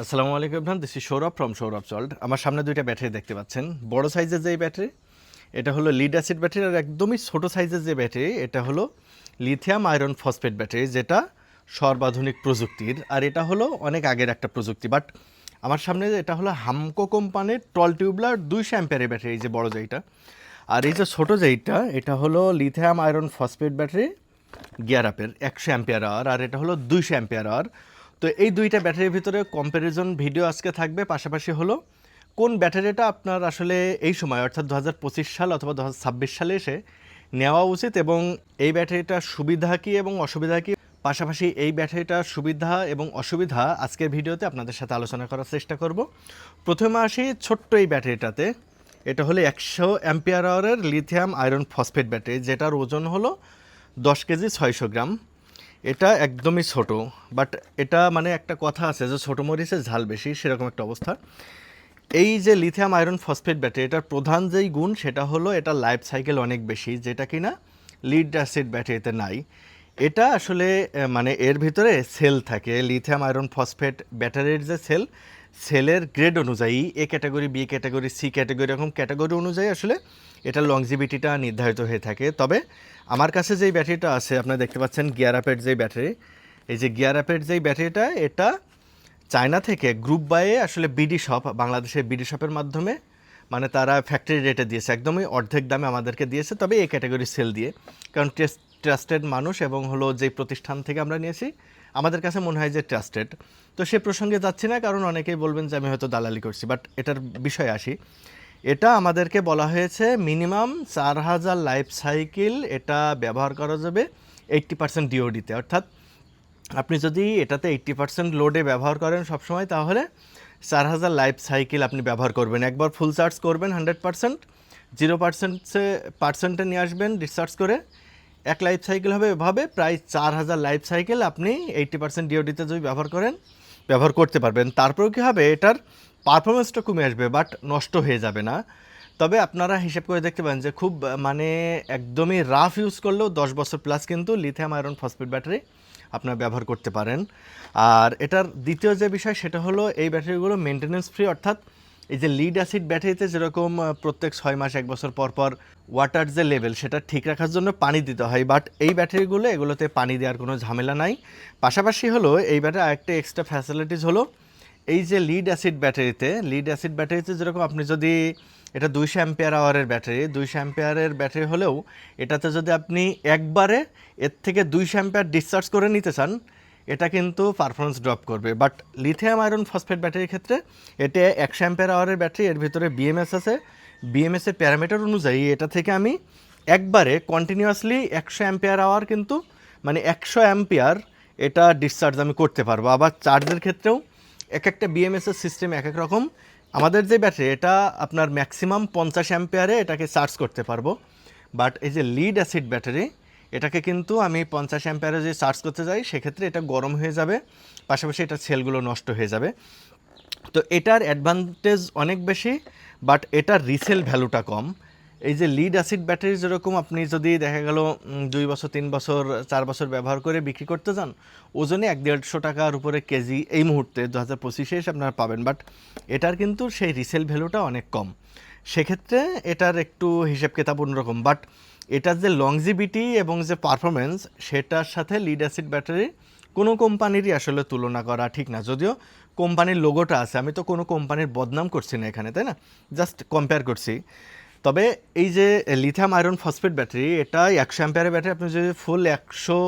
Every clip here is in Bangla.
আসসালামু আলাইকুম ইবরান this is Sourav from Sourav sold আমার সামনে দুইটা ব্যাটারি দেখতে পাচ্ছেন। বড় সাইজের যে ব্যাটারি এটা হলো লিড অ্যাসিড ব্যাটারি আর একদমই ছোটো সাইজের যে ব্যাটারি এটা হলো লিথিয়াম আয়রন ফসফেট ব্যাটারি যেটা সর্বাধুনিক প্রযুক্তির। আর এটা হলো অনেক আগের একটা প্রযুক্তি বাট আমার সামনে এটা হলো হামকো কোম্পানির টল টিউবলার দুইশো অ্যাম্পিয়ারের ব্যাটারি এই যে বড় যেইটা। আর এই যে ছোটো যেইটা, এটা হলো lithium iron phosphate battery gear আপের একশো অ্যাম্পিয়ার আওয়ার আর এটা হলো দুইশো অ্যাম্পিয়ার আওয়ার তো এই দুইটা ব্যাটারির ভিতরে কম্প্যারিজন ভিডিও আজকে থাকবে, পাশাপাশি হলো কোন ব্যাটারিটা আপনার আসলে এই সময়, অর্থাৎ দু হাজার পঁচিশ সাল অথবা দু হাজার ছাব্বিশ সালে এসে নেওয়া উচিত এবং এই ব্যাটারিটার সুবিধা কী এবং অসুবিধা কী? পাশাপাশি এই ব্যাটারিটার সুবিধা এবং অসুবিধা আজকের ভিডিওতে আপনাদের সাথে আলোচনা করার চেষ্টা করব। প্রথমে আসি ছোট্ট এই ব্যাটারিটাতে। এটা হলো একশো অ্যাম্পিয়ার আওয়ারের লিথিয়াম আয়রন ফসফেট ব্যাটারি, যেটার ওজন হলো দশ কেজি ছয়শো গ্রাম। এটা একদমই ছোট বাট এটা মানে একটা কথা আছে যে ছোটো মরিচের ঝাল বেশি, সেরকম একটা অবস্থা। এই যে লিথিয়াম আয়রন ফসফেট ব্যাটারি এটার প্রধান যেই গুণ সেটা হলো এটা লাইফ সাইকেল অনেক বেশি, যেটা কি না লিড অ্যাসিড ব্যাটারিতে নাই। এটা আসলে মানে এর ভিতরে সেল থাকে লিথিয়াম আয়রন ফসফেট ব্যাটারির যে সেল সেলের গ্রেড অনুযায়ী A category, B category, C category এরকম ক্যাটাগরি অনুযায়ী আসলে এটা লংজিভিটিটা নির্ধারিত হয়ে থাকে। তবে আমার কাছে যেই ব্যাটারিটা আছে, আপনারা দেখতে পাচ্ছেন গিয়ার আপের যেই ব্যাটারি, এই যে গিয়ার আপের যেই ব্যাটারিটা, এটা চায়না থেকে গ্রুপ বাইয়ে আসলে বিডি শপ বাংলাদেশের বিডি শপের মাধ্যমে মানে তারা ফ্যাক্টরি রেটে দিয়েছে, একদমই অর্ধেক দামে আমাদেরকে দিয়েছে, তবে এই ক্যাটাগরি সেল দিয়ে। কারণ ট্রাস্টেড মানুষ এবং হলো যে প্রতিষ্ঠান থেকে আমরা নিয়েছি আমাদের কাছে মনে হয় যে ট্রাস্টেড তো সে প্রসঙ্গে যাচ্ছি না, কারণ অনেকেই বলবেন যে আমি হয়তো দালালি করছি বাট এটার বিষয়ে আসি। এটা আমাদেরকে বলা হয়েছে মিনিমাম চার হাজার লাইফ সাইকেল এটা ব্যবহার করা যাবে এইট্টি পার্সেন্ট ডিওডিতে অর্থাৎ আপনি যদি এটাতে এইট্টি পার্সেন্ট লোডে ব্যবহার করেন সবসময়, তাহলে চার হাজার লাইফ সাইকেল আপনি ব্যবহার করবেন। একবার ফুল চার্জ করবেন হান্ড্রেড পার্সেন্ট জিরো পার্সেন্টে পার্সেন্টে নিয়ে আসবেন ডিসচার্জ করে এক লাইফ সাইকেল হবে, এভাবে প্রায় চার হাজার লাইফ সাইকেল আপনি এইট্টি পার্সেন্ট ডিওডিতে যদি ব্যবহার করেন, ব্যবহার করতে পারবেন। তারপরেও কী হবে, এটার পারফরমেন্সটা কমে আসবে বাট নষ্ট হয়ে যাবে না। তবে আপনারা হিসেব করে দেখতে পারেন যে খুব মানে একদমই রাফ ইউজ করলেও দশ বছর প্লাস কিন্তু লিথিয়াম আয়রন ফসফেট ব্যাটারি আপনারা ব্যবহার করতে পারেন। আর এটার দ্বিতীয় যে বিষয়, সেটা হলো এই ব্যাটারিগুলো মেনটেনেন্স ফ্রি অর্থাৎ এই যে লিড অ্যাসিড ব্যাটারিতে যেরকম প্রত্যেক ছয় মাস, এক বছর পর পর ওয়াটার যে লেভেল সেটা ঠিক রাখার জন্য পানি দিতে হয়। বাট এই ব্যাটারিগুলো এগুলোতে পানি দেওয়ার কোনো ঝামেলা নাই। পাশাপাশি হলো, এই ব্যাটারি আরেকটা এক্সট্রা ফ্যাসিলিটিস হলো, এই যে লিড অ্যাসিড ব্যাটারিতে লিড অ্যাসিড ব্যাটারিতে যেরকম আপনি যদি, এটা দুইশো অ্যাম্পিয়ার আওয়ারের ব্যাটারি দুইশো অ্যাম্পিয়ারের ব্যাটারি হলেও, এটাতে যদি আপনি একবারে এর থেকে দুইশো অ্যাম্পিয়ার ডিসচার্জ করে নিতে চান এটা কিন্তু পারফরমেন্স ড্রপ করবে। বাট লিথিয়াম আয়রন ফসফেট ব্যাটারির ক্ষেত্রে এটা একশো অ্যাম্পিয়ার আওয়ারের ব্যাটারি এর ভিতরে বিএমএস আছে। বিএমএস এর প্যারামিটার অনুযায়ী এটা থেকে আমি একবারে কন্টিনিউয়াসলি একশো অ্যাম্পিয়ার আওয়ার কিন্তু মানে একশো অ্যাম্পিয়ার এটা ডিসচার্জ আমি করতে পারব। আবার চার্জের ক্ষেত্রেও এক একটা বিএমএস এর সিস্টেম এক এক রকম। আমাদের যে ব্যাটারি এটা আপনার ম্যাক্সিমাম পঞ্চাশ অ্যাম্পিয়ারে এটাকে চার্জ করতে পারব। বাট এই যে লিড অ্যাসিড ব্যাটারি এটাকে কিন্তু আমি পঞ্চাশ অ্যাম্পিয়ারে যে চার্জ করতে যাই, সেক্ষেত্রে এটা গরম হয়ে যাবে, পাশাপাশি এটার সেলগুলো নষ্ট হয়ে যাবে। তো এটার অ্যাডভান্টেজ অনেক বেশি বাট এটার রিসেল ভ্যালুটা কম। এই যে লিড অ্যাসিড ব্যাটারি যেরকম আপনি যদি দেখা গেল দুই বছর, তিন বছর, চার বছর ব্যবহার করে বিক্রি করতে যান, ওজনে এক দেড়শো টাকার উপরে কেজি এই মুহূর্তে দু হাজার পঁচিশে এসে আপনারা পাবেন। বাট এটার কিন্তু সেই রিসেল ভ্যালুটা অনেক কম। সেক্ষেত্রে এটার একটু হিসেব কিতাব অন্যরকম। বাট এটার যে লংজিবিটি এবং যে পারফরমেন্স সেটার সাথে লিড অ্যাসিড ব্যাটারি কোনো কোম্পানিরই আসলে তুলনা করা ঠিক না। যদিও কোম্পানির লোগোটা আছে, আমি তো কোনো কোম্পানির বদনাম করছি না এখানে, তাই না? জাস্ট কম্পেয়ার করছি। তবে এই যে লিথিয়াম আয়রন ফসফেট ব্যাটারি এটা একশো অ্যাম্পিয়ারের ব্যাটারি আপনি যদি ফুল একশো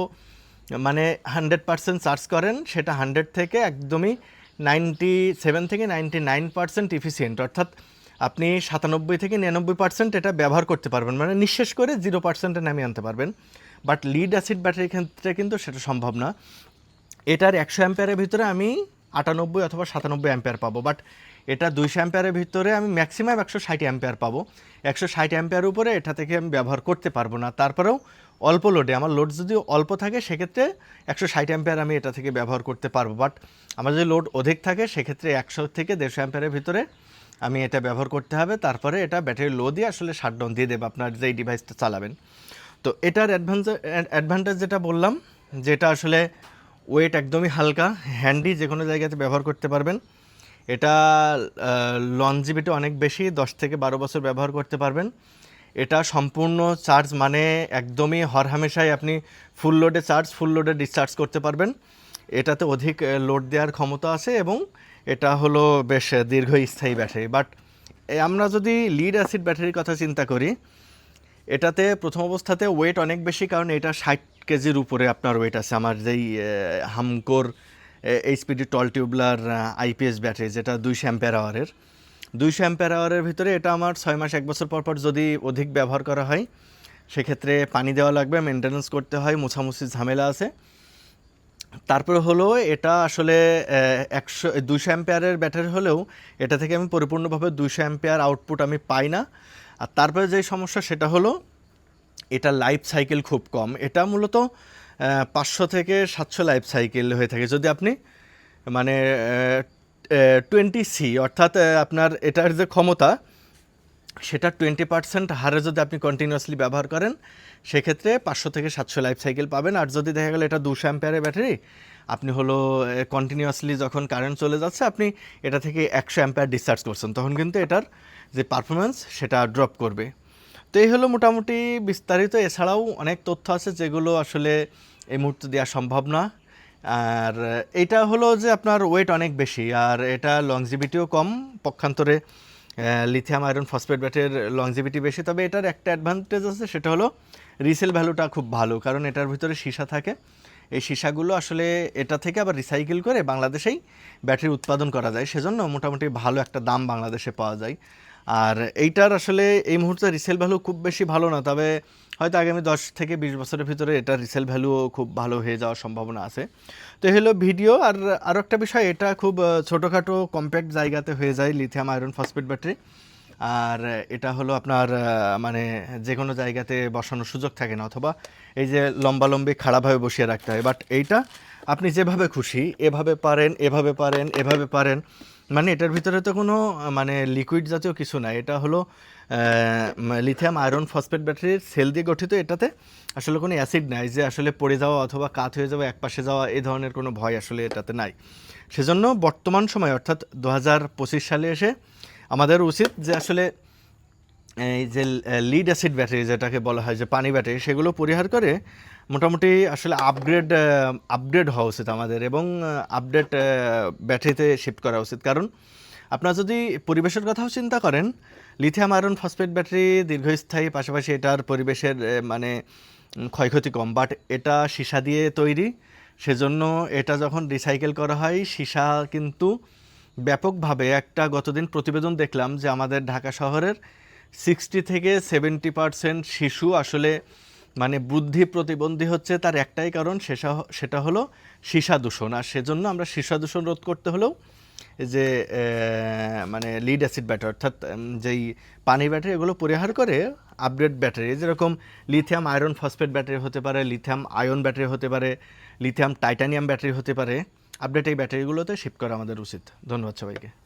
মানে হান্ড্রেড পার্সেন্ট চার্জ করেন, সেটা হান্ড্রেড থেকে একদমই নাইনটি সেভেন থেকে নাইনটি নাইন পার্সেন্ট ইফিসিয়েন্ট অর্থাৎ আপনি সাতানব্বই থেকে নিরানব্বই পার্সেন্ট এটা ব্যবহার করতে পারবেন। মানে নিঃশেষ করে জিরো পার্সেন্টে নামিয়ে আনতে পারবেন। বাট লিড অ্যাসিড ব্যাটারির ক্ষেত্রে কিন্তু সেটা সম্ভব না। এটার একশো অ্যাম্পিয়ারের ভিতরে আমি আটানব্বই অথবা সাতানব্বই অ্যাম্পিয়ার পাবো। বাট এটা দুইশো অ্যাম্পিয়ারের ভিতরে আমি ম্যাক্সিমাম একশো ষাট অ্যাম্পিয়ার পাবো। একশো ষাট অ্যাম্পিয়ার উপরে এটা থেকে আমি ব্যবহার করতে পারব না। তারপরেও অল্প লোডে আমার লোড যদি অল্প থাকে, সেক্ষেত্রে একশো ষাট অ্যাম্পিয়ার আমি এটা থেকে ব্যবহার করতে পারব। বাট আমার যদি লোড অধিক থাকে, সেক্ষেত্রে একশো থেকে দেড়শো অ্যাম্পিয়ারের ভিতরে আমি এটা ব্যবহার করতে হবে, তারপরে এটা ব্যাটারি লো দিয়ে আসলে শাটডাউন দিয়ে দেবে, আপনার যেই ডিভাইসটা চালাবেন। তো এটার অ্যাডভান্স অ্যাডভান্টেজ যেটা বললাম, যেটা আসলে ওয়েট একদমই হালকা হ্যান্ডি যে কোনো জায়গাতে ব্যবহার করতে পারবেন। এটা লনজিবিটি অনেক বেশি, দশ থেকে বারো বছর ব্যবহার করতে পারবেন। এটা সম্পূর্ণ চার্জ মানে একদমই হরহামেশাই আপনি ফুল লোডে চার্জ ফুল লোডে ডিসচার্জ করতে পারবেন। এটাতে অধিক লোড দেওয়ার ক্ষমতা আছে এবং এটা হলো বেশ দীর্ঘস্থায়ী ব্যাটারি। বাট আমরা যদি লিড অ্যাসিড ব্যাটারির কথা চিন্তা করি, এটাতে প্রথম অবস্থাতে ওয়েট অনেক বেশি, কারণ এটা ষাট কেজির উপরে আপনার ওয়েট আছে। আমার যেই হামকোর HPD tall tubular IPS battery, যেটা দুইশো অ্যাম্পেয়ার আওয়ারের দুইশো অ্যাম্পেয়ার আওয়ারের ভিতরে এটা আমার ছয় মাস, এক বছর পর পর যদি অধিক ব্যবহার করা হয়, সেক্ষেত্রে পানি দেওয়া লাগবে মেনটেন্যান্স করতে হয় মোছামুছির ঝামেলা আছে। তারপরে হলো এটা আসলে একশো দুশো অ্যাম্পেয়ারের ব্যাটারি হলেও এটা থেকে আমি পরিপূর্ণভাবে দুশো অ্যাম্পেয়ার আউটপুট আমি পাই না। আর তারপরে যেই সমস্যা সেটা হলো, এটা লাইফ সাইকেল খুব কম। এটা মূলত পাঁচশো থেকে সাতশো লাইফ সাইকেল হয়ে থাকে। যদি আপনি মানে টোয়েন্টি সি অর্থাৎ আপনার এটার যে ক্ষমতা সেটা টোয়েন্টি পার্সেন্ট হারে যদি আপনি কন্টিনিউয়াসলি ব্যবহার করেন, সেক্ষেত্রে পাঁচশো থেকে সাতশো লাইফ সাইকেল পাবেন। আর যদি দেখা গেল এটা দুশো অ্যাম্পেয়ারের ব্যাটারি আপনি হলো কন্টিনিউয়াসলি যখন কারেন্ট চলে যাচ্ছে, আপনি এটা থেকে একশো অ্যাম্পেয়ার ডিসচার্জ করছেন। তখন কিন্তু এটার যে পারফরমেন্স সেটা ড্রপ করবে। তো এই হলো মোটামুটি বিস্তারিত। এছাড়াও অনেক তথ্য আছে যেগুলো আসলে এই মুহূর্তে দেওয়া সম্ভব না। আর এটা হলো যে আপনার ওয়েট অনেক বেশি, আর এটা লংজিভিটিও কম। পক্ষান্তরে লিথিয়াম আয়রন ফসফেট ব্যাটের লংজিভিটি বেশি। তবে এটার একটা অ্যাডভান্টেজ আছে, সেটা হলো রিসেল ভ্যালুটা খুব ভালো, কারণ এটার ভিতরে সীসা থাকে। এই সীসাগুলো আসলে এটা থেকে আবার রিসাইকেল করে বাংলাদেশেই ব্যাটারি উৎপাদন করা যায়। সেজন্য মোটামুটি ভালো একটা দাম বাংলাদেশে পাওয়া যায়। আর এইটার আসলে এই মুহূর্তে রিসেল ভ্যালু খুব বেশি ভালো না, তবে হয়তো আগামী দশ থেকে বিশ বছরের ভিতরে এটা রিসেল ভ্যালুও খুব ভালো হয়ে যাওয়ার সম্ভাবনা আছে। তো হলো ভিডিও আর আরও একটা বিষয়, এটা খুব ছোটোখাটো কম্প্যাক্ট জায়গাতে হয়ে যায় লিথিয়াম আয়রন ফসফেট ব্যাটারি আর এটা হলো আপনার মানে যে কোনো জায়গাতে বসানোর সুযোগ থাকে না, অথবা এই যে লম্বালম্বি খাড়াভাবে বসিয়ে রাখতে হয়। বাট এইটা আপনি যেভাবে খুশি, এভাবে পারেন এভাবে পারেন এভাবে পারেন। মানে এটার ভিতরে তো কোনো মানে লিকুইড জাতীয় কিছু নাই। এটা হলো লিথিয়াম আয়রন ফসফেট ব্যাটারির সেল দিয়ে গঠিত। এটাতে আসলে কোনো অ্যাসিড নাই যে আসলে পড়ে যাওয়া অথবা কাত হয়ে যাওয়া, একপাশে যাওয়া, এ ধরনের কোনো ভয় আসলে এটাতে নাই। সেজন্য বর্তমান সময়, অর্থাৎ দু হাজার পঁচিশ সালে এসে আমাদের উচিত যে আসলে এই যে লিড অ্যাসিড ব্যাটারি যেটাকে বলা হয়, যে পানি ব্যাটারি সেগুলো পরিহার করে মোটামুটি আসলে আপগ্রেড আপগ্রেড হওয়া উচিত আমাদের এবং আপডেট ব্যাটারিতে শিফট করা উচিত। কারণ আপনারা যদি পরিবেশের কথাও চিন্তা করেন লিথিয়াম আয়রন ফসফেট ব্যাটারি দীর্ঘস্থায়ী, পাশাপাশি এটার পরিবেশের মানে ক্ষয়ক্ষতি কম। বাট এটা সীসা দিয়ে তৈরি, সেজন্য এটা যখন রিসাইকেল করা হয়, সীসা কিন্তু ব্যাপকভাবে একটা গতদিন প্রতিবেদন দেখলাম যে আমাদের ঢাকা শহরের সিক্সটি থেকে সেভেন্টি পার্সেন্ট শিশু আসলে মানে বুদ্ধি প্রতিবন্ধী হচ্ছে তার একটাই কারণ সেটা সেটা হলো সীসা দূষণ। আর সেজন্য আমরা সীসা দূষণ রোধ করতে হলেও যে মানে লিড অ্যাসিড ব্যাটারি অর্থাৎ যেই পানি ব্যাটারি এগুলো পরিহার করে আপগ্রেড ব্যাটারি যেরকম লিথিয়াম আয়রন ফসফেট ব্যাটারি হতে পারে লিথিয়াম আয়ন ব্যাটারি হতে পারে লিথিয়াম টাইটানিয়াম ব্যাটারি হতে পারে আপডেট এই ব্যাটারিগুলোতে শিফট করা আমাদের উচিত। ধন্যবাদ সবাইকে।